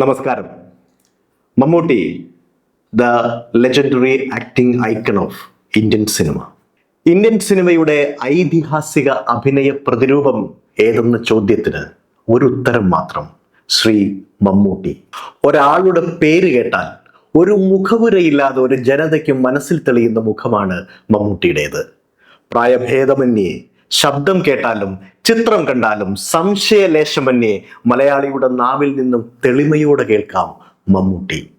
നമസ്കാരം. Mammootty the legendary acting icon of Indian cinema Indian സിനിമയുടെ ഐതിഹാസിക അഭിനയ പ്രതിരൂപം ഏതെന്ന ചോദ്യത്തിന് ഒരു ഉത്തരം മാത്രം ശ്രീ മമ്മൂട്ടി. ഒരാളുടെ പേര് കേട്ടാൽ ഒരു മുഖവുരയില്ലാതെ ഒരു ജനതയ്ക്ക് മനസ്സിൽ തെളിയുന്ന മുഖമാണ് മമ്മൂട്ടിയുടേത്. പ്രായഭേദമന്യേ ശബ്ദം കേട്ടാലും ചിത്രം കണ്ടാലും സംശയലേശമന്യേ മലയാളിയുടെ നാവിൽ നിന്നും തെളിമയോടെ കേൾക്കാം മമ്മൂട്ടി.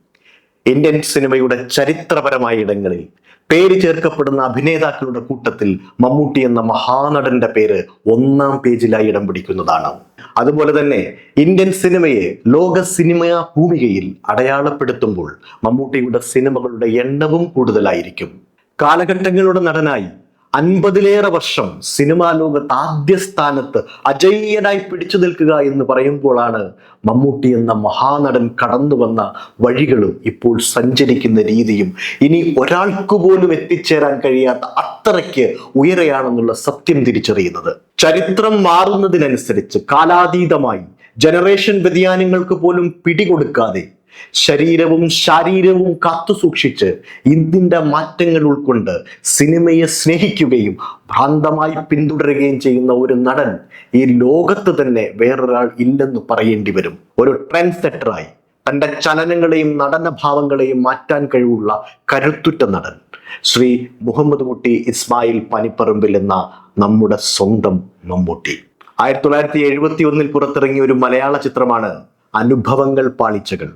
ഇന്ത്യൻ സിനിമയുടെ ചരിത്രപരമായ ഇടങ്ങളിൽ പേര് ചേർക്കപ്പെടുന്ന അഭിനേതാക്കളുടെ കൂട്ടത്തിൽ മമ്മൂട്ടി എന്ന മഹാനടന്റെ പേര് ഒന്നാം പേജിലായി ഇടം പിടിക്കുന്നതാണ്. അതുപോലെ തന്നെ ഇന്ത്യൻ സിനിമയെ ലോക സിനിമ ഭൂമികയിൽ അടയാളപ്പെടുത്തുമ്പോൾ മമ്മൂട്ടിയുടെ സിനിമകളുടെ എണ്ണവും കൂടുതലായിരിക്കും. കാലഘട്ടങ്ങളുടെ നടനായി അൻപതിലേറെ വർഷം സിനിമാ ലോകത്ത് ആദ്യ സ്ഥാനത്ത് അജയ്യനായി പിടിച്ചു നിൽക്കുക എന്ന് പറയുമ്പോഴാണ് മമ്മൂട്ടി എന്ന മഹാനടൻ കടന്നു വന്ന വഴികളും ഇപ്പോൾ സഞ്ചരിക്കുന്ന രീതിയും ഇനി ഒരാൾക്ക് പോലും എത്തിച്ചേരാൻ കഴിയാത്ത അത്രയ്ക്ക് ഉയരെയാണെന്നുള്ള സത്യം തിരിച്ചറിയുന്നത്. ചരിത്രം മാറുന്നതിനനുസരിച്ച് കാലാതീതമായി ജനറേഷൻ വ്യതിയാനങ്ങൾക്ക് പോലും പിടികൊടുക്കാതെ ശരീരവും ശാരീരവും കാത്തുസൂക്ഷിച്ച് ഇതിന്റെ മാറ്റങ്ങൾ ഉൾക്കൊണ്ട് സിനിമയെ സ്നേഹിക്കുകയും ഭ്രാന്തമായി പിന്തുടരുകയും ചെയ്യുന്ന ഒരു നടൻ ഈ ലോകത്ത് തന്നെ വേറൊരാൾ ഇല്ലെന്ന് പറയേണ്ടി വരും. ഒരു ട്രെൻഡ് സെറ്ററായി തന്റെ ചലനങ്ങളെയും നടനഭാവങ്ങളെയും മാറ്റാൻ കഴിവുള്ള കരുത്തുറ്റ നടൻ. ശ്രീ മുഹമ്മദ് മുട്ടി ഇസ്മായിൽ പനിപ്പറമ്പിൽ എന്ന നമ്മുടെ സ്വന്തം മമ്മൂട്ടി. ആയിരത്തി തൊള്ളായിരത്തി എഴുപത്തി ഒന്നിൽ പുറത്തിറങ്ങിയ ഒരു മലയാള ചിത്രമാണ് അനുഭവങ്ങൾ പാളിച്ചകൾ.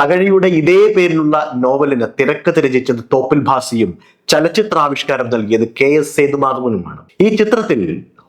തകഴിയുടെ ഇതേ പേരിലുള്ള നോവലിന് തിരക്കഥ രചിച്ചത് തോപ്പിൽ ഭാസിയും ചലച്ചിത്രാവിഷ്കാരം നൽകിയത് കെ എസ് സേതുമാധവനുമാണ്. ഈ ചിത്രത്തിൽ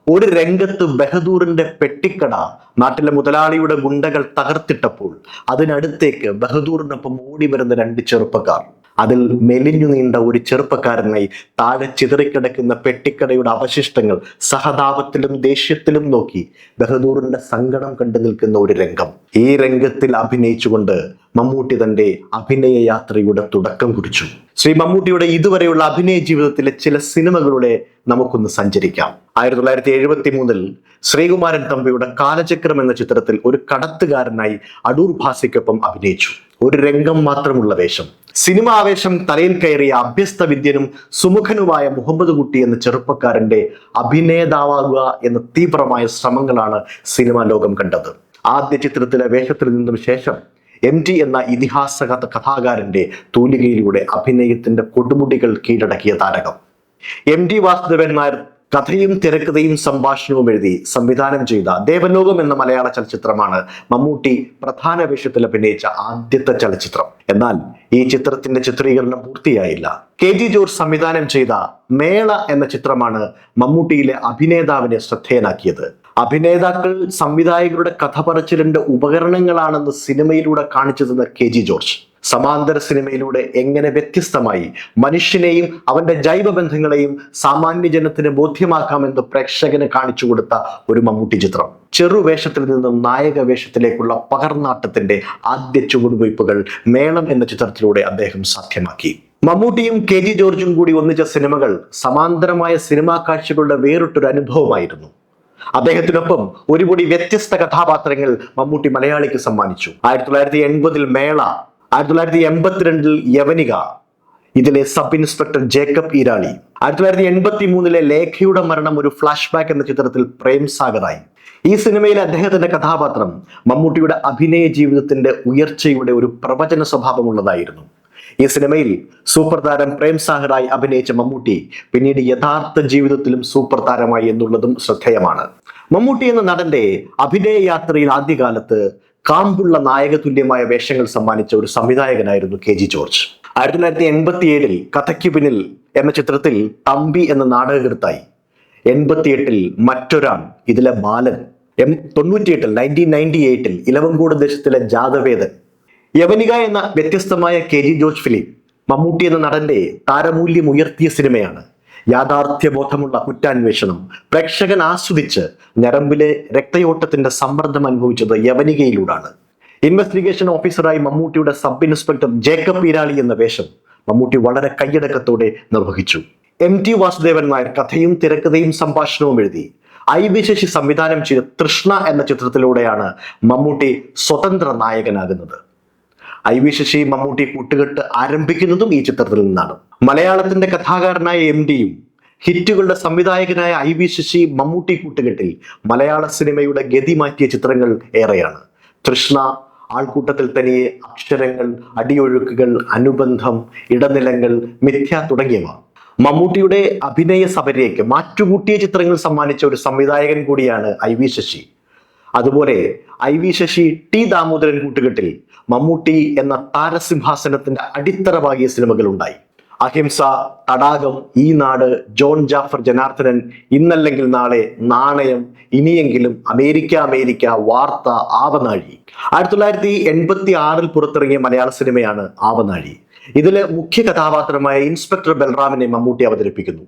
ഒരു രംഗത്ത് ബഹദൂറിന്റെ പെട്ടിക്കട നാട്ടിലെ മുതലാളിയുടെ ഗുണ്ടകൾ തകർത്തിട്ടപ്പോൾ അതിനടുത്തേക്ക് ബഹദൂറിനൊപ്പം ഓടി വരുന്ന രണ്ട് ചെറുപ്പക്കാർ. അതിൽ മെലിഞ്ഞു നീണ്ട ഒരു ചെറുപ്പക്കാരനായി താഴെ ചിതറിക്കിടക്കുന്ന പെട്ടിക്കടയുടെ അവശിഷ്ടങ്ങൾ സഹതാപത്തിലും ദേഷ്യത്തിലും നോക്കി ബഹദൂറിന്റെ സങ്കടം കണ്ടു നിൽക്കുന്ന ഒരു രംഗം. ഈ രംഗത്തിൽ അഭിനയിച്ചുകൊണ്ട് മമ്മൂട്ടി തന്റെ അഭിനയ യാത്രയുടെ തുടക്കം കുറിച്ചു. ശ്രീ മമ്മൂട്ടിയുടെ ഇതുവരെയുള്ള അഭിനയ ജീവിതത്തിലെ ചില സിനിമകളുടെ നമുക്കൊന്ന് സഞ്ചരിക്കാം. ആയിരത്തി തൊള്ളായിരത്തി എഴുപത്തി മൂന്നിൽ ശ്രീകുമാരൻ തമ്പിയുടെ കാലചക്രം എന്ന ചിത്രത്തിൽ ഒരു കടത്തുകാരനായി അടൂർ ഭാസിക്കൊപ്പം അഭിനയിച്ചു. ഒരു രംഗം മാത്രമുള്ള വേഷം. സിനിമ ആവേശം തലയിൽ കയറിയ അഭ്യസ്ത വിദ്യനും സുമുഖനുമായ മുഹമ്മദ് കുട്ടി എന്ന ചെറുപ്പക്കാരന്റെ അഭിനേതാവാകുക എന്ന തീവ്രമായ ശ്രമങ്ങളാണ് സിനിമാ ലോകം കണ്ടത്. ആദ്യ ചിത്രത്തിലെ വേഷത്തിൽ നിന്നും ശേഷം എം ടി എന്ന ഇതിഹാസ കഥ കഥാകാരന്റെ തൂലികയിലൂടെ അഭിനയത്തിന്റെ കൊടുമുടികൾ കീഴടക്കിയ താരകം. എം ടി വാസുദേവൻ നായർ കഥയും തിരക്കഥയും സംഭാഷണവും എഴുതി സംവിധാനം ചെയ്ത ദേവലോകം എന്ന മലയാള ചലച്ചിത്രമാണ് മമ്മൂട്ടി പ്രധാന വേഷത്തിൽ അഭിനയിച്ച ആദ്യത്തെ ചലച്ചിത്രം. എന്നാൽ ഈ ചിത്രത്തിന്റെ ചിത്രീകരണം പൂർത്തിയായില്ല. കെ ജി ജോർജ് സംവിധാനം ചെയ്ത മേള എന്ന ചിത്രമാണ് മമ്മൂട്ടിയിലെ അഭിനേതാവിനെ ശ്രദ്ധേയനാക്കിയത്. അഭിനേതാക്കൾ സംവിധായകരുടെ കഥ പറച്ചിലിന്റെ ഉപകരണങ്ങളാണെന്ന് സിനിമയിലൂടെ കാണിച്ചു തന്ന കെ ജി ജോർജ്. സമാന്തര സിനിമയിലൂടെ എങ്ങനെ വ്യത്യസ്തമായി മനുഷ്യനെയും അവന്റെ ജൈവബന്ധങ്ങളെയും സാമാന്യ ജനത്തിന് ബോധ്യമാക്കാമെന്ന് പ്രേക്ഷകന് കാണിച്ചു കൊടുത്ത ഒരു മമ്മൂട്ടി ചിത്രം. ചെറുവേഷത്തിൽ നിന്നും നായക വേഷത്തിലേക്കുള്ള പകർന്നാട്ടത്തിന്റെ ആദ്യ ചുവടുവയ്പ്പുകൾ മേളം എന്ന ചിത്രത്തിലൂടെ അദ്ദേഹം സാധ്യമാക്കി. മമ്മൂട്ടിയും കെ ജി ജോർജും കൂടി ഒന്നിച്ച സിനിമകൾ സമാന്തരമായ സിനിമാ കാഴ്ചകളുടെ വേറിട്ടൊരു അനുഭവമായിരുന്നു. അദ്ദേഹത്തിനൊപ്പം ഒരുപടി വ്യത്യസ്ത കഥാപാത്രങ്ങൾ മമ്മൂട്ടി മലയാളിക്ക് സമ്മാനിച്ചു. ആയിരത്തി തൊള്ളായിരത്തി എൺപതിൽ മേള ആയിരത്തി തൊള്ളായിരത്തി എൺപത്തിരണ്ടിൽ യവനിക ഇതിലെ സബ് ഇൻസ്പെക്ടർ ജേക്കബ് ഈരാളി ആയിരത്തി തൊള്ളായിരത്തി എൺപത്തി മൂന്നിലെ ലേഖയുടെ മരണം ഒരു ഫ്ലാഷ് ബാക്ക് എന്ന ചിത്രത്തിൽ പ്രേം സാഗറായി. ഈ സിനിമയിലെ അദ്ദേഹത്തിന്റെ കഥാപാത്രം മമ്മൂട്ടിയുടെ അഭിനയ ജീവിതത്തിന്റെ ഉയർച്ചയുടെ ഒരു പ്രവചന സ്വഭാവമുള്ളതായിരുന്നു. ഈ സിനിമയിൽ സൂപ്പർ താരം പ്രേം സാഹറായി അഭിനയിച്ച മമ്മൂട്ടി പിന്നീട് യഥാർത്ഥ ജീവിതത്തിലും സൂപ്പർ താരമായി എന്നുള്ളതും ശ്രദ്ധേയമാണ്. മമ്മൂട്ടി എന്ന നടന്റെ അഭിനയ യാത്രയിൽ ആദ്യകാലത്ത് കാമ്പുള്ള നായക തുല്യമായ വേഷങ്ങൾ സമ്മാനിച്ച ഒരു സംവിധായകനായിരുന്നു കെ ജി ജോർജ്. ആയിരത്തി തൊള്ളായിരത്തി എൺപത്തി ഏഴിൽ കഥയ്ക്ക് പിന്നിൽ എന്ന ചിത്രത്തിൽ തമ്പി എന്ന നാടകകൃത്തായി എൺപത്തിയെട്ടിൽ മറ്റൊരാൾ ഇതിലെ ബാലൻ. എം തൊണ്ണൂറ്റിയെട്ടിൽ നയന്റീൻ നയന്റി എയ്റ്റിൽ ഇലവങ്കോട് ദേശത്തിലെ ജാതവേദൻ. യവനിക എന്ന വ്യത്യസ്തമായ K G George film Mammootty എന്ന നടന്റെ താരമൂല്യം ഉയർത്തിയ സിനിമയാണ് യാഥാർത്ഥ്യബോധമുള്ള കുറ്റാന്വേഷണം. പ്രേക്ഷകൻ ആസ്വദിച്ച് ഞരമ്പിലെ രക്തയോട്ടത്തിന്റെ സമ്മർദ്ദം അനുഭവിച്ചത് യവനികയിലൂടാണ്. ഇൻവെസ്റ്റിഗേഷൻ ഓഫീസറായി മമ്മൂട്ടിയുടെ സബ് ഇൻസ്പെക്ടർ ജേക്കബ് ഈരാളി എന്ന വേഷം മമ്മൂട്ടി വളരെ കൈയടക്കത്തോടെ നിർവഹിച്ചു. എം ടി വാസുദേവൻ നായർ കഥയും തിരക്കഥയും സംഭാഷണവും എഴുതി. ഐ വി ശശി സംവിധാനം ചെയ്ത തൃഷ്ണ എന്ന ചിത്രത്തിലൂടെയാണ് മമ്മൂട്ടി സ്വതന്ത്ര നായകനാകുന്നത്. ഐ വി ശശി മമ്മൂട്ടി കൂട്ടുകെട്ട് ആരംഭിക്കുന്നതും ഈ ചിത്രത്തിൽ നിന്നാണ്. മലയാളത്തിന്റെ കഥാകാരനായ എം ഡിയും ഹിറ്റുകളുടെ സംവിധായകനായ ഐ വി ശശി മമ്മൂട്ടി കൂട്ടുകെട്ടിൽ മലയാള സിനിമയുടെ ഗതി മാറ്റിയ ചിത്രങ്ങൾ ഏറെയാണ്. തൃഷ്ണ ആൾക്കൂട്ടത്തിൽ തനിയെ അക്ഷരങ്ങൾ അടിയൊഴുക്കുകൾ അനുബന്ധം ഇടനിലങ്ങൾ മിഥ്യ തുടങ്ങിയവ. മമ്മൂട്ടിയുടെ അഭിനയ സബരയ്ക്ക് മാറ്റുകൂട്ടിയ ചിത്രങ്ങൾ സമ്മാനിച്ച ഒരു സംവിധായകൻ കൂടിയാണ് ഐ വി ശശി. അതുപോലെ I V Sasi T Damodaran കൂട്ടുകെട്ടിൽ മമ്മൂട്ടി എന്ന താരസിംഹാസനത്തിന്റെ അടിത്തറ പാകിയ സിനിമകൾ ഉണ്ടായി. അഹിംസ തടാകം ഈ നാട് ജോൺ ജാഫർ ജനാർദ്ദനൻ ഇന്നല്ലെങ്കിൽ നാളെ നാണയം ഇനിയെങ്കിലും അമേരിക്ക അമേരിക്ക വാർത്ത ആവനാഴി. ആയിരത്തി തൊള്ളായിരത്തി എൺപത്തി ആറിൽ പുറത്തിറങ്ങിയ മലയാള സിനിമയാണ് ആവനാഴി. ഇതിലെ മുഖ്യ കഥാപാത്രമായ ഇൻസ്പെക്ടർ ബൽറാമിനെ മമ്മൂട്ടി അവതരിപ്പിക്കുന്നു.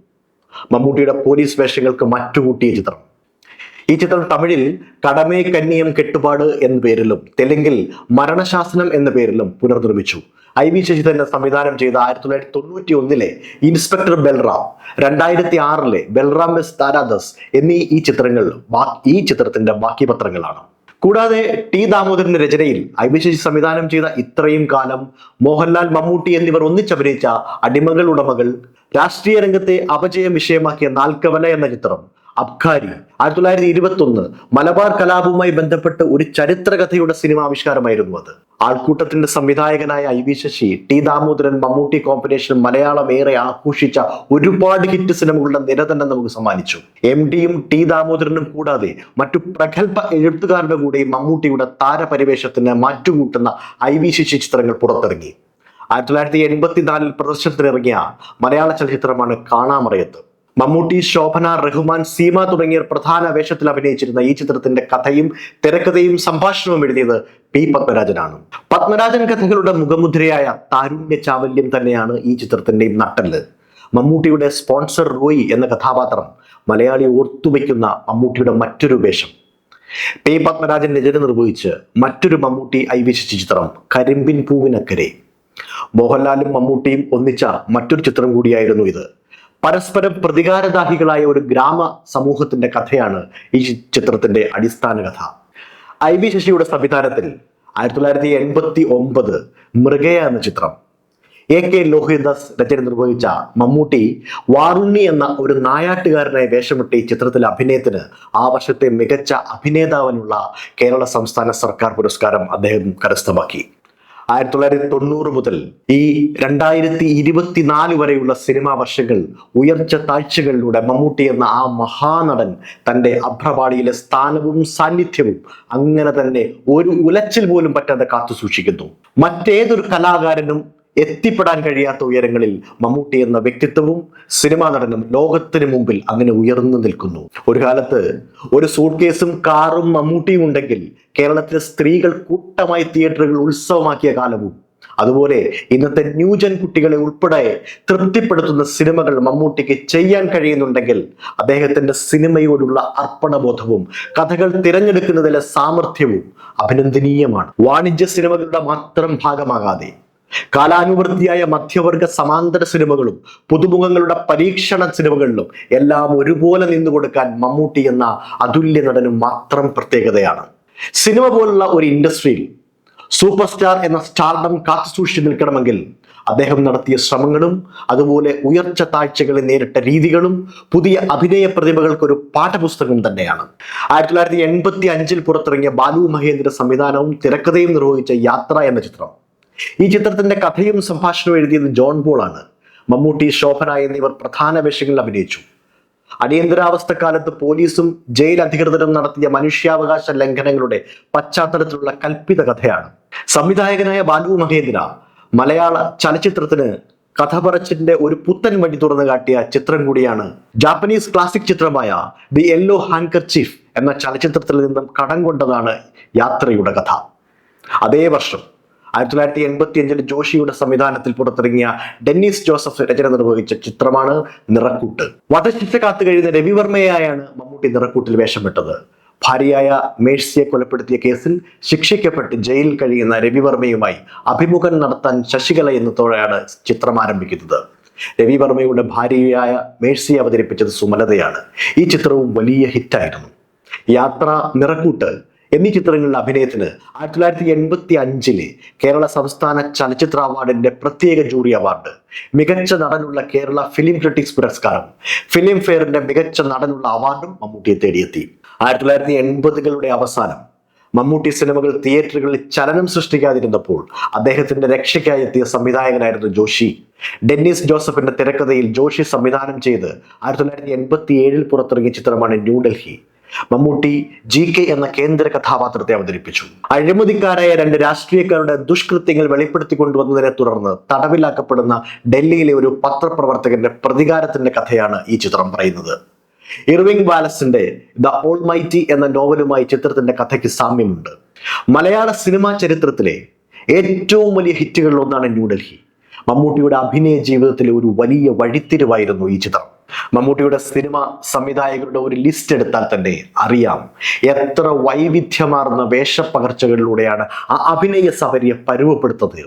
മമ്മൂട്ടിയുടെ പോലീസ് വേഷങ്ങൾക്ക് മറ്റുകൂട്ടിയ ചിത്രം. ഈ ചിത്രം തമിഴിൽ കടമേ കന്നിയം കെട്ടുപാട് എന്ന പേരിലും തെലുങ്കിൽ മരണശാസനം എന്ന പേരിലും പുനർനിർമ്മിച്ചു. ഐ വി ശശി തന്നെ സംവിധാനം ചെയ്ത ആയിരത്തി തൊള്ളായിരത്തി തൊണ്ണൂറ്റി ഒന്നിലെ ഇൻസ്പെക്ടർ ബൽറാം രണ്ടായിരത്തി ആറിലെ ബൽറാം എസ് താരാദസ് എന്നീ ഈ ചിത്രങ്ങൾ ഈ ചിത്രത്തിന്റെ ബാക്കി പത്രങ്ങളാണ്. കൂടാതെ ടി ദാമോദരന്റെ രചനയിൽ ഐ വി ശശി സംവിധാനം ചെയ്ത ഇത്രയും കാലം മോഹൻലാൽ മമ്മൂട്ടി എന്നിവർ ഒന്നിച്ചഭിനയിച്ച അടിമകൾ ഉടമകൾ രാഷ്ട്രീയ രംഗത്തെ അപജയം വിഷയമാക്കിയ നാൽക്കവല എന്ന ചിത്രം അബ്ഖാരി. ആയിരത്തി തൊള്ളായിരത്തി ഇരുപത്തി ഒന്ന് മലബാർ കലാപവുമായി ബന്ധപ്പെട്ട് ഒരു ചരിത്രകഥയുടെ സിനിമാവിഷ്കാരമായിരുന്നു അത്. ആൾക്കൂട്ടത്തിന്റെ സംവിധായകനായ I V Sasi T Damodaran Mammootty combination Malayalam ഏറെ ആഘോഷിച്ച ഒരുപാട് ഹിറ്റ് സിനിമകളുടെ നിര തന്നെ നമുക്ക് സമ്മാനിച്ചു. എം ഡിയും ടി ദാമോദരനും കൂടാതെ മറ്റു പ്രഗത്ഭ എഴുത്തുകാരുടെ കൂടെയും മമ്മൂട്ടിയുടെ താരപരിവേഷത്തിന് മാറ്റുകൂട്ടുന്ന ഐ വി ശശി ചിത്രങ്ങൾ പുറത്തിറങ്ങി. ആയിരത്തി തൊള്ളായിരത്തി എൺപത്തിനാലിൽ പ്രദർശനത്തിനിറങ്ങിയ മലയാള ചലച്ചിത്രമാണ് കാണാമറയത്ത്. മമ്മൂട്ടി ശോഭന റഹ്മാൻ സീമ തുടങ്ങിയ പ്രധാന വേഷത്തിൽ അഭിനയിച്ചിരുന്ന ഈ ചിത്രത്തിന്റെ കഥയും തിരക്കഥയും സംഭാഷണവും എഴുതിയത് പി പത്മരാജനാണ്. പത്മരാജൻ കഥകളുടെ മുഖമുദ്രയായ താരുണ്യ ചാവല്യം തന്നെയാണ് ഈ ചിത്രത്തിന്റെയും നട്ടൽ മമ്മൂട്ടിയുടെ സ്പോൺസർ റോയി എന്ന കഥാപാത്രം മലയാളി ഓർത്തുവയ്ക്കുന്ന മമ്മൂട്ടിയുടെ മറ്റൊരു വേഷം. പി പത്മരാജൻ രചന നിർവഹിച്ച് മറ്റൊരു മമ്മൂട്ടി ഐവിശിച്ച ചിത്രം കരിമ്പിൻ പൂവിനക്കരെ. മോഹൻലാലും മമ്മൂട്ടിയും ഒന്നിച്ച മറ്റൊരു ചിത്രം കൂടിയായിരുന്നു ഇത്. പരസ്പരം പ്രതികാരദാഹികളായ ഒരു ഗ്രാമ സമൂഹത്തിന്റെ കഥയാണ് ഈ ചിത്രത്തിന്റെ അടിസ്ഥാന കഥ. ഐ വി ശശിയുടെ സംവിധാനത്തിൽ ആയിരത്തി തൊള്ളായിരത്തി എൺപത്തി ഒമ്പത് മൃഗയ എന്ന ചിത്രം. എ കെ ലോഹിദാസ് രചന നിർവഹിച്ച മമ്മൂട്ടി വാറുണ്ണി എന്ന ഒരു നായാട്ടുകാരനെ വേഷമിട്ട് ഈ ചിത്രത്തിലെ അഭിനയത്തിന് ആ വർഷത്തെ മികച്ച അഭിനേതാവിനുള്ള കേരള സംസ്ഥാന സർക്കാർ പുരസ്കാരം അദ്ദേഹം കരസ്ഥമാക്കി. ആയിരത്തി തൊള്ളായിരത്തി തൊണ്ണൂറ് മുതൽ ഈ രണ്ടായിരത്തി ഇരുപത്തിനാല് വരെയുള്ള സിനിമാ വർഷങ്ങൾ ഉയർച്ച താഴ്ചകളിലൂടെ മമ്മൂട്ടി എന്ന ആ മഹാനടൻ തന്റെ അഭ്രപാടിയിലെ സ്ഥാനവും സാന്നിധ്യവും അങ്ങനെ തന്നെ ഒരു ഉലച്ചിൽ പോലും പറ്റാതെ കാത്തു സൂക്ഷിക്കുന്നു മറ്റേതൊരു കലാകാരനും എത്തിപ്പെടാൻ കഴിയാത്ത ഉയരങ്ങളിൽ മമ്മൂട്ടി എന്ന വ്യക്തിത്വവും സിനിമാ നടനും ലോകത്തിന് മുമ്പിൽ അങ്ങനെ ഉയർന്നു നിൽക്കുന്നു. ഒരു കാലത്ത് ഒരു സൂട്ട് കേസും കാറും മമ്മൂട്ടിയും ഉണ്ടെങ്കിൽ കേരളത്തിലെ സ്ത്രീകൾ കൂട്ടമായി തിയേറ്ററുകൾ ഉത്സവമാക്കിയ കാലവും അതുപോലെ ഇന്നത്തെ ന്യൂജൻ കുട്ടികളെ ഉൾപ്പെടെ തൃപ്തിപ്പെടുത്തുന്ന സിനിമകൾ മമ്മൂട്ടിക്ക് ചെയ്യാൻ കഴിയുന്നുണ്ടെങ്കിൽ അദ്ദേഹത്തിന്റെ സിനിമയോടുള്ള അർപ്പണബോധവും കഥകൾ തിരഞ്ഞെടുക്കുന്നതിലെ സാമർഥ്യവും അഭിനന്ദനീയമാണ്. വാണിജ്യ സിനിമകളുടെ മാത്രം ഭാഗമാകാതെ കാലാനുവർത്തിയായ മധ്യവർഗ സമാന്തര സിനിമകളും പുതുമുഖങ്ങളുടെ പരീക്ഷണ സിനിമകളിലും എല്ലാം ഒരുപോലെ നിന്നു കൊടുക്കാൻ മമ്മൂട്ടി എന്ന അതുല്യ നടനും മാത്രം പ്രത്യേകതയാണ്. സിനിമ പോലുള്ള ഒരു ഇൻഡസ്ട്രിയിൽ സൂപ്പർ സ്റ്റാർ എന്ന സ്റ്റാർഡം കാത്തു സൂക്ഷിച്ചു നിൽക്കണമെങ്കിൽ അദ്ദേഹം നടത്തിയ ശ്രമങ്ങളും അതുപോലെ ഉയർച്ച താഴ്ചകളെ നേരിട്ട രീതികളും പുതിയ അഭിനയ പ്രതിഭകൾക്ക് ഒരു പാഠപുസ്തകം തന്നെയാണ്. ആയിരത്തി തൊള്ളായിരത്തി എൺപത്തി അഞ്ചിൽ പുറത്തിറങ്ങിയ ബാലു മഹേന്ദ്ര സംവിധാനവും തിരക്കഥയും നിർവഹിച്ച യാത്ര എന്ന ചിത്രം. ഈ ചിത്രത്തിന്റെ കഥയും സംഭാഷണവും എഴുതിയത് ജോൺ പോളാണ്. മമ്മൂട്ടി ശോഭന എന്നിവർ പ്രധാന വേഷങ്ങളിൽ അഭിനയിച്ചു. അടിയന്തരാവസ്ഥക്കാലത്ത് പോലീസും ജയിൽ അധികൃതരും നടത്തിയ മനുഷ്യാവകാശ ലംഘനങ്ങളുടെ പശ്ചാത്തലത്തിലുള്ള കൽപ്പിത കഥയാണ്. സംവിധായകനായ ബാലു മഹേന്ദ്ര മലയാള ചലച്ചിത്രത്തിന് കഥ പറച്ചിന്റെ ഒരു പുത്തൻ വഴി തുറന്നു കാട്ടിയ ചിത്രം കൂടിയാണ്. ജാപ്പനീസ് ക്ലാസിക് ചിത്രമായ ദി യെല്ലോ ഹാങ്കർ ചീഫ് എന്ന ചലച്ചിത്രത്തിൽ നിന്നും കടം കൊണ്ടതാണ് യാത്രയുടെ കഥ. അതേ വർഷം ആയിരത്തി തൊള്ളായിരത്തി എൺപത്തി അഞ്ചിൽ ജോഷിയുടെ സംവിധാനത്തിൽ പുറത്തിറങ്ങിയ ഡെന്നിസ് ജോസഫ് രചന നിർവഹിച്ച ചിത്രമാണ് നിറക്കൂട്ട്. വധശിക്ഷ കാത്തു കഴിയുന്ന രവിവർമ്മയായാണ് മമ്മൂട്ടി നിറക്കൂട്ടിൽ വേഷമിട്ടത്. ഭാര്യയായ മേഴ്സിയെ കൊലപ്പെടുത്തിയ കേസിൽ ശിക്ഷിക്കപ്പെട്ട് ജയിലിൽ കഴിയുന്ന രവിവർമ്മയുമായി അഭിമുഖം നടത്താൻ ശശികല എന്നതോടെയാണ് ചിത്രം ആരംഭിക്കുന്നത്. രവിവർമ്മയുടെ ഭാര്യയായ മേഴ്സിയെ അവതരിപ്പിച്ചത് സുമലതയാണ്. ഈ ചിത്രവും വലിയ ഹിറ്റായിരുന്നു. യാത്ര നിറക്കൂട്ട് എന്നീ ചിത്രങ്ങളിലെ അഭിനയത്തിന് ആയിരത്തി തൊള്ളായിരത്തി എൺപത്തി അഞ്ചിലെ കേരള സംസ്ഥാന ചലച്ചിത്ര അവാർഡിന്റെ പ്രത്യേക ജൂറി അവാർഡ് മികച്ച നടനുള്ള കേരള ഫിലിം ക്രിറ്റിക്സ് പുരസ്കാരം ഫിലിം ഫെയറിന്റെ മികച്ച നടനുള്ള അവാർഡും മമ്മൂട്ടിയെ തേടിയെത്തി. ആയിരത്തി തൊള്ളായിരത്തി എൺപതുകളുടെ അവസാനം മമ്മൂട്ടി സിനിമകൾ തിയേറ്ററുകളിൽ ചലനം സൃഷ്ടിക്കാതിരുന്നപ്പോൾ അദ്ദേഹത്തിന്റെ രക്ഷയ്ക്കായി എത്തിയ സംവിധായകനായിരുന്നു ജോഷി. ഡെന്നിസ് ജോസഫിന്റെ തിരക്കഥയിൽ ജോഷി സംവിധാനം ചെയ്ത് ആയിരത്തി തൊള്ളായിരത്തി എൺപത്തി ഏഴിൽ പുറത്തിറങ്ങിയ ചിത്രമാണ് ന്യൂഡൽഹി മമ്മൂട്ടി ജി കെ എന്ന കേന്ദ്ര കഥാപാത്രത്തെ അവതരിപ്പിച്ചു. അഴിമതിക്കാരായ രണ്ട് രാഷ്ട്രീയക്കാരുടെ ദുഷ്കൃത്യങ്ങൾ വെളിപ്പെടുത്തി കൊണ്ടുവന്നതിനെ തുടർന്ന് തടവിലാക്കപ്പെടുന്ന ഡൽഹിയിലെ ഒരു പത്രപ്രവർത്തകന്റെ പ്രതികാരത്തിന്റെ കഥയാണ് ഈ ചിത്രം പറയുന്നത്. ഇർവിംഗ് വാലസിന്റെ ദ ഓൾ മൈറ്റി എന്ന നോവലുമായി ചിത്രത്തിന്റെ കഥയ്ക്ക് സാമ്യമുണ്ട്. മലയാള സിനിമാ ചരിത്രത്തിലെ ഏറ്റവും വലിയ ഹിറ്റുകളിൽ ഒന്നാണ് ന്യൂഡൽഹി. മമ്മൂട്ടിയുടെ അഭിനയ ജീവിതത്തിലെ ഒരു വലിയ വഴിത്തിരിവായിരുന്നു ഈ ചിത്രം. മമ്മൂട്ടിയുടെ സിനിമ സംവിധായകരുടെ ഒരു ലിസ്റ്റ് എടുത്താൽ തന്നെ അറിയാം. എത്ര വൈവിധ്യമാർന്ന വേഷപ്പകർച്ചകളിലൂടെയാണ് ആ അഭിനയ സബരിയെ പരുവപ്പെടുത്തത്.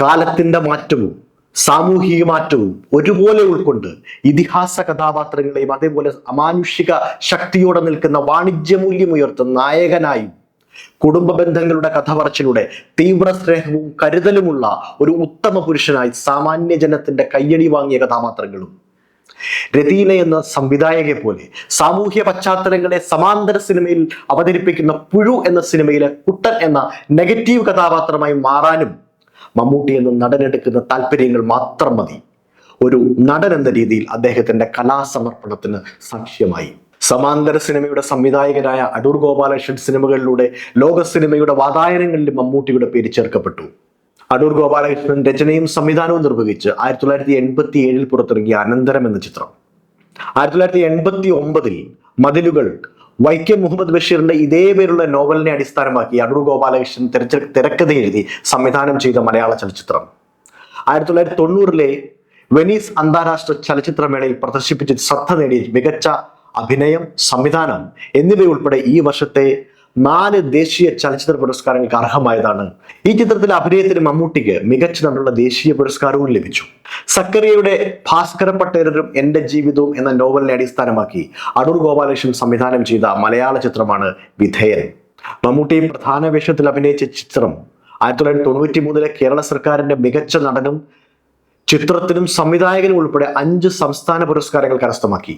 കാലത്തിന്റെ മാറ്റവും സാമൂഹിക മാറ്റവും ഒരുപോലെ ഉൾക്കൊണ്ട് ഇതിഹാസ കഥാപാത്രങ്ങളെയും അതേപോലെ അമാനുഷിക ശക്തിയോടെ നിൽക്കുന്ന വാണിജ്യ മൂല്യം ഉയർത്തുന്ന നായകനായും കുടുംബ ബന്ധങ്ങളുടെ കഥ പറച്ചിലൂടെ തീവ്ര സ്നേഹവും കരുതലുമുള്ള ഒരു ഉത്തമ പുരുഷനായി സാമാന്യ ജനത്തിന്റെ കയ്യടി വാങ്ങിയ കഥാപാത്രങ്ങളും രതീന എന്ന സംവിധായകയെ പോലെ സാമൂഹ്യ പശ്ചാത്തലങ്ങളെ സമാന്തര സിനിമയിൽ അവതരിപ്പിക്കുന്ന പുഴു എന്ന സിനിമയിലെ കുട്ടൻ എന്ന നെഗറ്റീവ് കഥാപാത്രമായി മാറാനും മമ്മൂട്ടി എന്ന നടനെടുക്കുന്ന താല്പര്യങ്ങൾ മാത്രം മതി. ഒരു നടൻ എന്ന രീതിയിൽ അദ്ദേഹത്തിന്റെ കലാസമർപ്പണത്തിന് സാക്ഷ്യമായി. സമാന്തര സിനിമയുടെ സംവിധായകരായ അടൂർ ഗോപാലകൃഷ്ണൻ സിനിമകളിലൂടെ ലോക സിനിമയുടെ വാതായനങ്ങളിൽ മമ്മൂട്ടിയുടെ പേര് ചേർക്കപ്പെട്ടു. അടൂർ ഗോപാലകൃഷ്ണൻ രചനയും സംവിധാനവും നിർവഹിച്ച് ആയിരത്തി തൊള്ളായിരത്തി എൺപത്തി ഏഴിൽ പുറത്തിറങ്ങിയ അനന്തരം എന്ന ചിത്രം. ആയിരത്തി തൊള്ളായിരത്തി എൺപത്തി ഒമ്പതിൽ മതിലുകൾ വൈക്കം മുഹമ്മദ് ബഷീറിന്റെ ഇതേ പേരുള്ള നോവലിനെ അടിസ്ഥാനമാക്കി അടൂർ ഗോപാലകൃഷ്ണൻ തിരച്ച തിരക്കഥ എഴുതി സംവിധാനം ചെയ്ത മലയാള ചലച്ചിത്രം. ആയിരത്തി തൊള്ളായിരത്തി തൊണ്ണൂറിലെ വെനീസ് അന്താരാഷ്ട്ര ചലച്ചിത്രമേളയിൽ പ്രദർശിപ്പിച്ച് ശ്രദ്ധ നേടിയ മികച്ച അഭിനയം സംവിധാനം എന്നിവയുൾപ്പെടെ ഈ വർഷത്തെ നാല് ദേശീയ ചലച്ചിത്ര പുരസ്കാരങ്ങൾക്ക് അർഹമായതാണ്. ഈ ചിത്രത്തിലെ അഭിനയത്തിന് മമ്മൂട്ടിക്ക് മികച്ച നടനുള്ള ദേശീയ പുരസ്കാരവും ലഭിച്ചു. സക്കറിയയുടെ ഭാസ്കര പട്ടേലരും എന്റെ ജീവിതവും എന്ന നോവലിനെ അടിസ്ഥാനമാക്കി അടൂർ ഗോപാലകൃഷ്ണൻ സംവിധാനം ചെയ്ത മലയാള ചിത്രമാണ് വിധേയൻ. മമ്മൂട്ടി പ്രധാന വേഷത്തിൽ അഭിനയിച്ച ചിത്രം ആയിരത്തി തൊള്ളായിരത്തി തൊണ്ണൂറ്റി മൂന്നിലെ കേരള സർക്കാരിന്റെ മികച്ച നടനും ചിത്രത്തിനും സംവിധായകനും ഉൾപ്പെടെ അഞ്ച് സംസ്ഥാന പുരസ്കാരങ്ങൾ കരസ്ഥമാക്കി.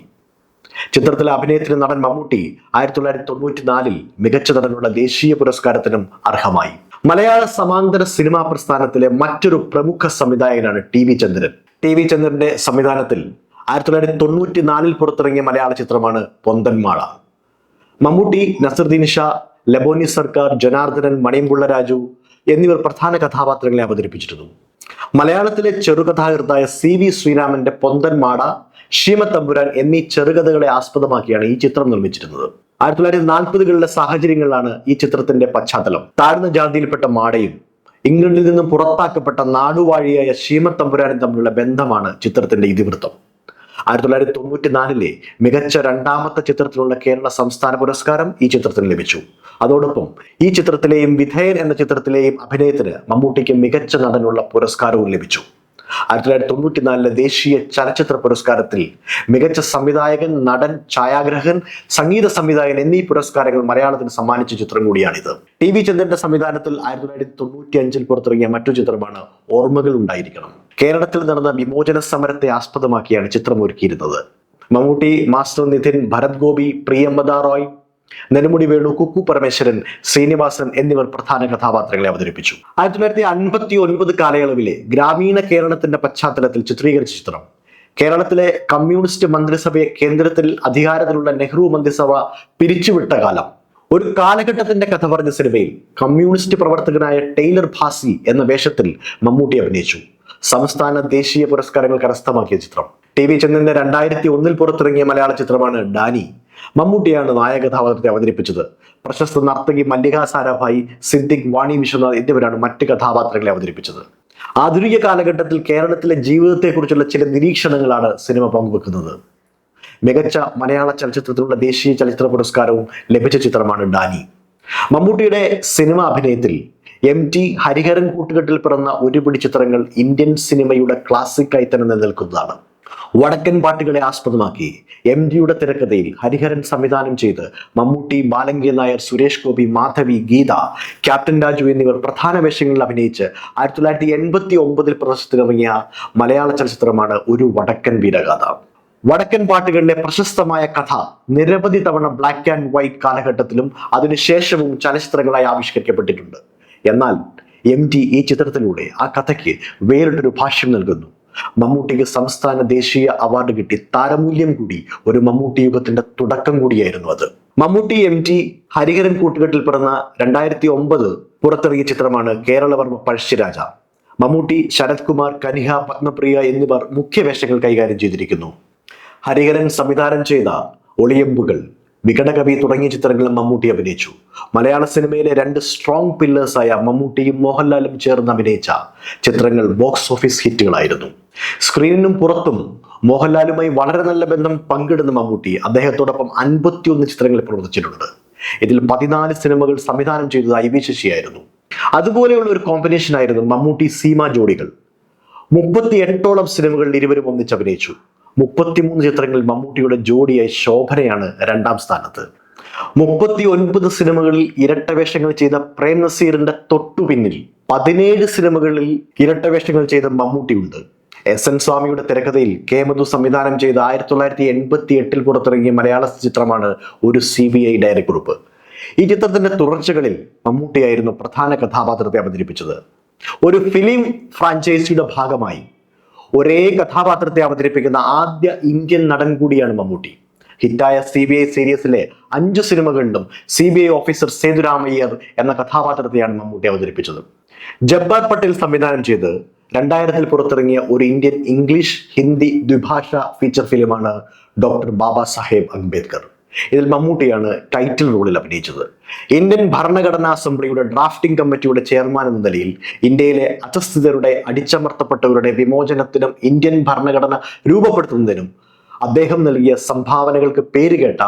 ചിത്രത്തിലെ അഭിനയത്തിന് നടൻ മമ്മൂട്ടി ആയിരത്തി തൊള്ളായിരത്തി തൊണ്ണൂറ്റി നാലിൽ മികച്ച നടനുള്ള ദേശീയ പുരസ്കാരത്തിനും അർഹമായി. മലയാള സമാന്തര സിനിമാ പ്രസ്ഥാനത്തിലെ മറ്റൊരു പ്രമുഖ സംവിധായകനാണ് T V Chandran. T V ചന്ദ്രന്റെ സംവിധാനത്തിൽ ആയിരത്തി തൊള്ളായിരത്തി തൊണ്ണൂറ്റി നാലിൽ പുറത്തിറങ്ങിയ മലയാള ചിത്രമാണ് പൊന്തൻമാള. മമ്മൂട്ടി നസറുദ്ദീൻ ഷാ ലബോനി സർക്കാർ ജനാർദ്ദനൻ മണിയമ്പുള്ള രാജു എന്നിവർ പ്രധാന കഥാപാത്രങ്ങളെ അവതരിപ്പിച്ചിരുന്നു. മലയാളത്തിലെ ചെറുകഥാകൃത്തായ സി വി ശ്രീരാമന്റെ പൊന്തൻമാട ഷീമത്തമ്പുരാൻ എന്നീ ചെറുകഥകളെ ആസ്പദമാക്കിയാണ് ഈ ചിത്രം നിർമ്മിച്ചിരുന്നത്. ആയിരത്തി തൊള്ളായിരത്തി നാൽപ്പതുകളിലെ സാഹചര്യങ്ങളിലാണ് ഈ ചിത്രത്തിന്റെ പശ്ചാത്തലം. താഴ്ന്ന ജാതിയിൽപ്പെട്ട മാടയും ഇംഗ്ലണ്ടിൽ നിന്നും പുറത്താക്കപ്പെട്ട നാടുവാഴിയായ ഷീമത്തമ്പുരാനും തമ്മിലുള്ള ബന്ധമാണ് ചിത്രത്തിന്റെ ഇതിവൃത്തം. ആയിരത്തി തൊള്ളായിരത്തി തൊണ്ണൂറ്റി നാലിലെ മികച്ച രണ്ടാമത്തെ ചിത്രത്തിലുള്ള കേരള സംസ്ഥാന പുരസ്കാരം ഈ ചിത്രത്തിന് ലഭിച്ചു. അതോടൊപ്പം ഈ ചിത്രത്തിലെയും വിധേയൻ എന്ന ചിത്രത്തിലെയും അഭിനയത്തിന് മമ്മൂട്ടിക്ക് മികച്ച നടനുള്ള പുരസ്കാരവും ലഭിച്ചു. ആയിരത്തി തൊള്ളായിരത്തി തൊണ്ണൂറ്റിനാലിലെ ദേശീയ ചലച്ചിത്ര പുരസ്കാരത്തിൽ മികച്ച സംവിധായകൻ നടൻ ഛായാഗ്രഹൻ സംഗീത സംവിധായകൻ എന്നീ പുരസ്കാരങ്ങൾ മലയാളത്തിന് സമ്മാനിച്ച ചിത്രം കൂടിയാണിത്. ടി വി ചന്ദ്രന്റെ സംവിധാനത്തിൽ ആയിരത്തി തൊള്ളായിരത്തി തൊണ്ണൂറ്റി അഞ്ചിൽ പുറത്തിറങ്ങിയ മറ്റു ചിത്രമാണ് ഓർമ്മകൾ ഉണ്ടായിരിക്കണം. കേരളത്തിൽ നടന്ന വിമോചന സമരത്തെ ആസ്പദമാക്കിയാണ് ചിത്രം ഒരുക്കിയിരുന്നത്. മമ്മൂട്ടി മാസ്റ്റർ നിധിൻ ഭരത് ഗോപി പ്രിയമ്പദ റോയ് നെടുമുടി വേണു കുക്കു പരമേശ്വരൻ ശ്രീനിവാസൻ എന്നിവർ പ്രധാന കഥാപാത്രങ്ങളെ അവതരിപ്പിച്ചു. ആയിരത്തി തൊള്ളായിരത്തി അൻപത്തി ഒൻപത് കാലയളവിലെ ഗ്രാമീണ കേരളത്തിന്റെ പശ്ചാത്തലത്തിൽ ചിത്രീകരിച്ച ചിത്രം. കേരളത്തിലെ കമ്മ്യൂണിസ്റ്റ് മന്ത്രിസഭയെ കേന്ദ്രത്തിൽ അധികാരത്തിലുള്ള നെഹ്റു മന്ത്രിസഭ പിരിച്ചുവിട്ട കാലം. ഒരു കാലഘട്ടത്തിന്റെ കഥ പറഞ്ഞ സിനിമയിൽ കമ്മ്യൂണിസ്റ്റ് പ്രവർത്തകനായ ടൈലർ ഭാസി എന്ന വേഷത്തിൽ മമ്മൂട്ടി അഭിനയിച്ചു. സംസ്ഥാന ദേശീയ പുരസ്കാരങ്ങൾ കരസ്ഥമാക്കിയ ചിത്രം. ടി വി ചന്ദ്രന്റെ രണ്ടായിരത്തി ഒന്നിൽ പുറത്തിറങ്ങിയ മലയാള ചിത്രമാണ് ഡാനി. മമ്മൂട്ടിയാണ് നായക കഥാപാത്രത്തെ അവതരിപ്പിച്ചത്. പ്രശസ്ത നർത്തകി മല്ലിക സാരാഭായി സിദ്ദിഖ് വാണി വിശ്വനാഥ് എന്നിവരാണ് മറ്റ് കഥാപാത്രങ്ങളെ അവതരിപ്പിച്ചത്. ആധുനിക കാലഘട്ടത്തിൽ കേരളത്തിലെ ജീവിതത്തെക്കുറിച്ചുള്ള ചില നിരീക്ഷണങ്ങളാണ് സിനിമ പങ്കുവെക്കുന്നത്. മികച്ച മലയാള ചലച്ചിത്രത്തിനുള്ള ദേശീയ ചലച്ചിത്ര പുരസ്കാരവും ലഭിച്ച ചിത്രമാണ് ഡാനി. മമ്മൂട്ടിയുടെ സിനിമ അഭിനയത്തിൽ എം ടി ഹരിഹരൻ കൂട്ടുകെട്ടിൽ പിറന്ന ഒരുപിടി ചിത്രങ്ങൾ ഇന്ത്യൻ സിനിമയുടെ ക്ലാസിക്കായി തന്നെ നിലനിൽക്കുന്നതാണ്. വടക്കൻ പാട്ടുകളെ ആസ്പദമാക്കി എം ജിയുടെ തിരക്കഥയിൽ ഹരിഹരൻ സംവിധാനം ചെയ്ത് മമ്മൂട്ടി ബാലങ്കി നായർ സുരേഷ് ഗോപി മാധവി ഗീത ക്യാപ്റ്റൻ രാജു എന്നിവർ പ്രധാന വേഷങ്ങളിൽ അഭിനയിച്ച് ആയിരത്തി തൊള്ളായിരത്തി എൺപത്തി ഒമ്പതിൽ പ്രദർശനത്തിലിറങ്ങിയ മലയാള ചലച്ചിത്രമാണ് ഒരു വടക്കൻ വീരഗാഥ. വടക്കൻ പാട്ടുകളിലെ പ്രശസ്തമായ കഥ നിരവധി തവണ ബ്ലാക്ക് ആൻഡ് വൈറ്റ് കാലഘട്ടത്തിലും അതിനുശേഷവും ചലച്ചിത്രങ്ങളായി ആവിഷ്കരിക്കപ്പെട്ടിട്ടുണ്ട്. എന്നാൽ എം ടി ഈ ചിത്രത്തിലൂടെ ആ കഥയ്ക്ക് വേറിട്ടൊരു ഭാഷ്യം നൽകുന്നു. മമ്മൂട്ടിക്ക് സംസ്ഥാന ദേശീയ അവാർഡ് കിട്ടി താരമൂല്യം കൂടി ഒരു മമ്മൂട്ടി യുഗത്തിന്റെ തുടക്കം കൂടിയായിരുന്നു അത്. മമ്മൂട്ടി എം ടി ഹരിഹരൻ കൂട്ടുകെട്ടിൽ പിറന്ന രണ്ടായിരത്തി ഒമ്പത് പുറത്തിറങ്ങിയ ചിത്രമാണ് കേരളവർമ്മ പഴശ്ശിരാജ. മമ്മൂട്ടി ശരത് കുമാർ കനിഹ പത്മപ്രിയ എന്നിവർ മുഖ്യവേഷങ്ങൾ കൈകാര്യം ചെയ്തിരിക്കുന്നു. ഹരിഹരൻ സംവിധാനം ചെയ്ത ഒളിയമ്പുകൾ വികടകവി തുടങ്ങിയ ചിത്രങ്ങളും മമ്മൂട്ടി അഭിനയിച്ചു. മലയാള സിനിമയിലെ രണ്ട് സ്ട്രോങ് പില്ലേഴ്സായ മമ്മൂട്ടിയും മോഹൻലാലും ചേർന്ന് അഭിനയിച്ച ചിത്രങ്ങൾ ബോക്സ് ഓഫീസ് ഹിറ്റുകളായിരുന്നു. സ്ക്രീനിനും പുറത്തും മോഹൻലാലുമായി വളരെ നല്ല ബന്ധം പങ്കിടുന്ന മമ്മൂട്ടി അദ്ദേഹത്തോടൊപ്പം അൻപത്തിയൊന്ന് ചിത്രങ്ങളിൽ പ്രവർത്തിച്ചിട്ടുണ്ട്. ഇതിൽ പതിനാല് സിനിമകൾ സംവിധാനം ചെയ്തത് ഐ വി ശശിയായിരുന്നു. അതുപോലെയുള്ള ഒരു കോമ്പിനേഷൻ ആയിരുന്നു മമ്മൂട്ടി സീമ ജോഡികൾ. മുപ്പത്തി എട്ടോളം സിനിമകളിൽ ഇരുവരും ഒന്നിച്ച് അഭിനയിച്ചു. മുപ്പത്തിമൂന്ന് ചിത്രങ്ങളിൽ മമ്മൂട്ടിയുടെ ജോഡിയായി ശോഭനയാണ് രണ്ടാം സ്ഥാനത്ത്. മുപ്പത്തി ഒൻപത് സിനിമകളിൽ ഇരട്ടവേഷങ്ങൾ ചെയ്ത പ്രേം നസീറിന്റെ തൊട്ടുപിന്നിൽ പതിനേഴ് സിനിമകളിൽ ഇരട്ടവേഷങ്ങൾ ചെയ്ത മമ്മൂട്ടിയുണ്ട്. എസ് എൻ സ്വാമിയുടെ തിരക്കഥയിൽ കെ മധു സംവിധാനം ചെയ്ത ആയിരത്തി തൊള്ളായിരത്തി എൺപത്തി എട്ടിൽ പുറത്തിറങ്ങിയ മലയാള ചിത്രമാണ് ഒരു സി ബി ഐ ഡയറി കുറിപ്പ്. ഈ ചിത്രത്തിന്റെ തുടർച്ചകളിൽ മമ്മൂട്ടിയായിരുന്നു പ്രധാന കഥാപാത്രത്തെ അവതരിപ്പിച്ചത്. ഒരു ഫിലിം ഫ്രാഞ്ചൈസിയുടെ ഭാഗമായി ഒരേ കഥാപാത്രത്തെ അവതരിപ്പിക്കുന്ന ആദ്യ ഇന്ത്യൻ നടൻ കൂടിയാണ് മമ്മൂട്ടി. ഹിറ്റായ സി ബി ഐ സീരീസിലെ അഞ്ചു സിനിമകളിലും C B I officer Sethurama Iyer എന്ന കഥാപാത്രത്തെയാണ് മമ്മൂട്ടി അവതരിപ്പിച്ചത്. ജബ്ബാർ പട്ടേൽ സംവിധാനം ചെയ്ത് രണ്ടായിരത്തിൽ പുറത്തിറങ്ങിയ ഒരു ഇന്ത്യൻ ഇംഗ്ലീഷ് ഹിന്ദി ദ്വിഭാഷ ഫീച്ചർ ഫിലിമാണ് ഡോക്ടർ ബാബാ സാഹേബ് അംബേദ്കർ. ഇതിൽ മമ്മൂട്ടിയാണ് ടൈറ്റിൽ റോളിൽ അഭിനയിച്ചത്. ഇന്ത്യൻ ഭരണഘടനാ അസംബ്ലിയുടെ ഡ്രാഫ്റ്റിംഗ് കമ്മിറ്റിയുടെ ചെയർമാൻ എന്ന നിലയിൽ ഇന്ത്യയിലെ അധസ്ഥിതരുടെ അടിച്ചമർത്തപ്പെട്ടവരുടെ വിമോചനത്തിനും ഇന്ത്യൻ ഭരണഘടന രൂപപ്പെടുത്തുന്നതിനും അദ്ദേഹം നൽകിയ സംഭാവനകൾക്ക് പേരുകേട്ട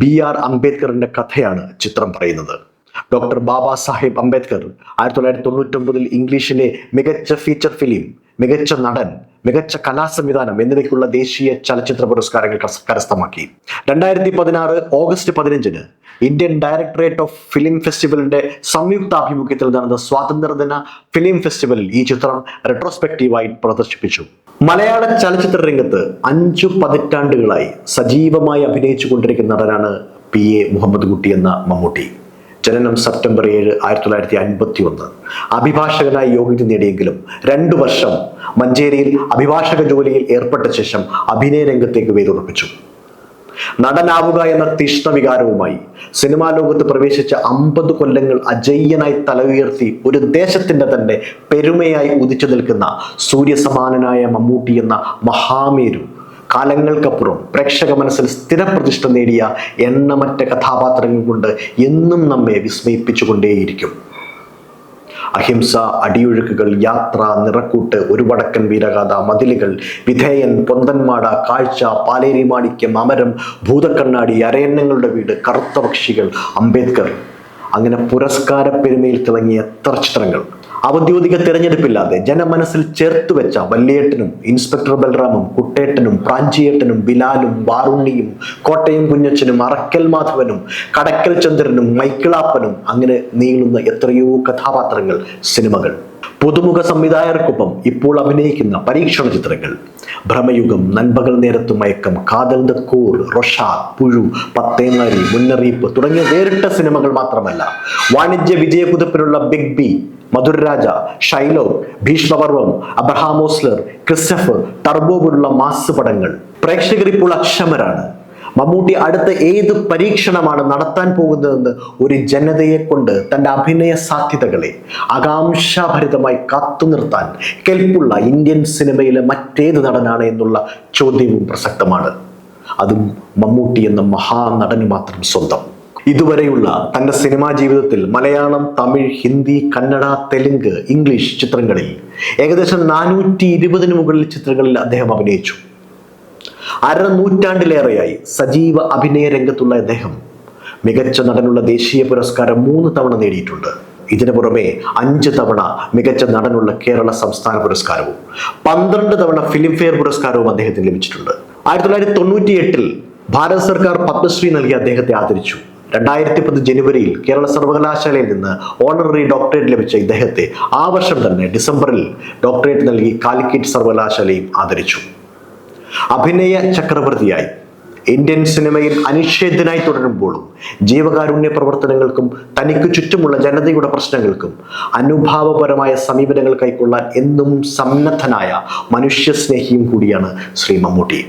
ബി ആർ അംബേദ്കറിന്റെ കഥയാണ് ചിത്രം പറയുന്നത്. ഡോക്ടർ ബാബാ സാഹിബ് അംബേദ്കർ ആയിരത്തി തൊള്ളായിരത്തി തൊണ്ണൂറ്റൊമ്പതിൽ ഇംഗ്ലീഷിലെ മികച്ച ഫീച്ചർ ഫിലിം മികച്ച നടൻ മികച്ച കലാസംവിധാനം എന്നിവയ്ക്കുള്ള ദേശീയ ചലച്ചിത്ര പുരസ്കാരങ്ങൾ കരസ്ഥമാക്കി. രണ്ടായിരത്തി പതിനാറ് ഓഗസ്റ്റ് പതിനഞ്ചിന് ഇന്ത്യൻ ഡയറക്ടറേറ്റ് ഓഫ് ഫിലിം ഫെസ്റ്റിവലിന്റെ സംയുക്ത ആഭിമുഖ്യത്തിൽ നടന്ന സ്വാതന്ത്ര്യദിന ഫിലിം ഫെസ്റ്റിവലിൽ ഈ ചിത്രം റെട്രോസ്പെക്റ്റീവായി പ്രദർശിപ്പിച്ചു. മലയാള ചലച്ചിത്ര രംഗത്ത് അഞ്ചു പതിറ്റാണ്ടുകളായി സജീവമായി അഭിനയിച്ചു കൊണ്ടിരിക്കുന്ന നടനാണ് പി. എ. മുഹമ്മദ് കുട്ടി എന്ന മമ്മൂട്ടി. ജനനം സെപ്റ്റംബർ ഏഴ് ആയിരത്തി തൊള്ളായിരത്തി അൻപത്തി ഒന്ന് അഭിഭാഷകനായി യോഗ്യത നേടിയെങ്കിലും രണ്ടു വർഷം മഞ്ചേരിയിൽ അഭിഭാഷക ജോലിയിൽ ഏർപ്പെട്ട ശേഷം അഭിനയ രംഗത്തേക്ക് വേദുറപ്പിച്ചു നടനാവുക എന്ന തീഷ്ണ വികാരവുമായി സിനിമാ ലോകത്ത് പ്രവേശിച്ച അമ്പത് കൊല്ലങ്ങൾ അജയ്യനായി തല ഉയർത്തി ഒരു ദേശത്തിന്റെ തന്നെ പെരുമയായി ഉദിച്ചു നിൽക്കുന്ന സൂര്യസമാനനായ മമ്മൂട്ടി എന്ന മഹാമേരു കാലങ്ങൾക്കപ്പുറം പ്രേക്ഷക മനസ്സിൽ സ്ഥിരപ്രതിഷ്ഠ നേടിയ എണ്ണമറ്റ കഥാപാത്രങ്ങൾ കൊണ്ട് എന്നും നമ്മെ വിസ്മയിപ്പിച്ചുകൊണ്ടേയിരിക്കും. അഹിംസ അടിയൊഴുക്കുകൾ യാത്ര നിറക്കൂട്ട് ഒരു വടക്കൻ വീരഗാഥ മതിലുകൾ വിധേയൻ പൊന്തന്മാട കാഴ്ച പാലേരി മാണിക്യം അമരം ഭൂതക്കണ്ണാടി അരയന്നങ്ങളുടെ വീട് കറുത്ത പക്ഷികൾ അംബേദ്കർ. അങ്ങനെ പുരസ്കാര പെരുമയിൽ തിളങ്ങിയ എത്ര ചിത്രങ്ങൾ. ഔദ്യോഗിക തിരഞ്ഞെടുപ്പില്ലാതെ ജനമനസ്സിൽ ചേർത്ത് വെച്ച വല്യേട്ടനും ഇൻസ്പെക്ടർ ബൽറാമും കുട്ടേട്ടനും പ്രാഞ്ചിയേട്ടനും ബിലാലും വാറുണ്ണിയും കോട്ടയം കുഞ്ഞച്ചനും അറക്കൽ മാധവനും കടക്കൽ ചന്ദ്രനും മൈക്കിളാപ്പനും അങ്ങനെ നീളുന്ന എത്രയോ കഥാപാത്രങ്ങൾ സിനിമകൾ. പുതുമുഖ സംവിധായകർക്കൊപ്പം ഇപ്പോൾ അഭിനയിക്കുന്ന പരീക്ഷണ ചിത്രങ്ങൾ. ഭ്രമയുഗം നൻപകൽ നേരത്തു മയക്കം കാതൽ ദ കൂർ റൊഷ പുഴു പത്തേങ്ങാരി മുന്നറിയിപ്പ് തുടങ്ങിയ വേറിട്ട സിനിമകൾ മാത്രമല്ല. വാണിജ്യ വിജയകുതിപ്പിനുള്ള big B Madhura Raja Shylock Bheeshma Parvam Abraham Ozler Christopher Turbo പോലുള്ള മാസ് പടങ്ങൾ. പ്രേക്ഷകർ ഇപ്പോൾ അക്ഷമരാണ്. മമ്മൂട്ടി അടുത്ത ഏത് പരീക്ഷണമാണ് നടത്താൻ പോകുന്നതെന്ന് ഒരു ജനതയെ കൊണ്ട് തന്റെ അഭിനയ സാധ്യതകളെ ആകാംക്ഷാഭരിതമായി കാത്തു നിർത്താൻ കെൽപ്പുള്ള ഇന്ത്യൻ സിനിമയിലെ മറ്റേത് നടനാണ് എന്നുള്ള ചോദ്യവും പ്രസക്തമാണ്. അതും മമ്മൂട്ടി എന്ന മഹാനടന് മാത്രം സ്വന്തം. ഇതുവരെയുള്ള തന്റെ സിനിമാ ജീവിതത്തിൽ മലയാളം തമിഴ് ഹിന്ദി കന്നഡ തെലുങ്ക് ഇംഗ്ലീഷ് ചിത്രങ്ങളിൽ ഏകദേശം നാനൂറ്റി ഇരുപതിന് മുകളിൽ ചിത്രങ്ങളിൽ അദ്ദേഹം അഭിനയിച്ചു. അരനൂറ്റാണ്ടിലേറെയായി സജീവ അഭിനയ രംഗത്തുള്ള അദ്ദേഹം മികച്ച നടനുള്ള ദേശീയ പുരസ്കാരം മൂന്ന് തവണ നേടിയിട്ടുണ്ട്. ഇതിനു പുറമെ അഞ്ച് തവണ മികച്ച നടനുള്ള കേരള സംസ്ഥാന പുരസ്കാരവും പന്ത്രണ്ട് തവണ ഫിലിംഫെയർ പുരസ്കാരവും അദ്ദേഹത്തിന് ലഭിച്ചിട്ടുണ്ട്. ആയിരത്തി തൊള്ളായിരത്തി തൊണ്ണൂറ്റി എട്ടിൽ ഭാരത സർക്കാർ പത്മശ്രീ നൽകി അദ്ദേഹത്തെ ആദരിച്ചു. രണ്ടായിരത്തി പത്ത് ജനുവരിയിൽ കേരള സർവകലാശാലയിൽ നിന്ന് ഓണററി ഡോക്ടറേറ്റ് ലഭിച്ച ഇദ്ദേഹത്തെ ആ വർഷം തന്നെ ഡിസംബറിൽ ഡോക്ടറേറ്റ് നൽകി കാലിക്കറ്റ് സർവകലാശാലയും ആദരിച്ചു. അഭിനയ ചക്രവർത്തിയായി. ഇന്ത്യൻ സിനിമയിൽ അനിഷേധ്യനായി തുടരുമ്പോഴും ജീവകാരുണ്യ പ്രവർത്തനങ്ങൾക്കും തനിക്ക് ചുറ്റുമുള്ള ജനതയുടെ പ്രശ്നങ്ങൾക്കും അനുഭാവപരമായ സമീപനങ്ങൾ കൈക്കൊള്ളാൻ എന്നും സന്നദ്ധനായ മനുഷ്യസ്നേഹിയും കൂടിയാണ് ശ്രീ മമ്മൂട്ടി.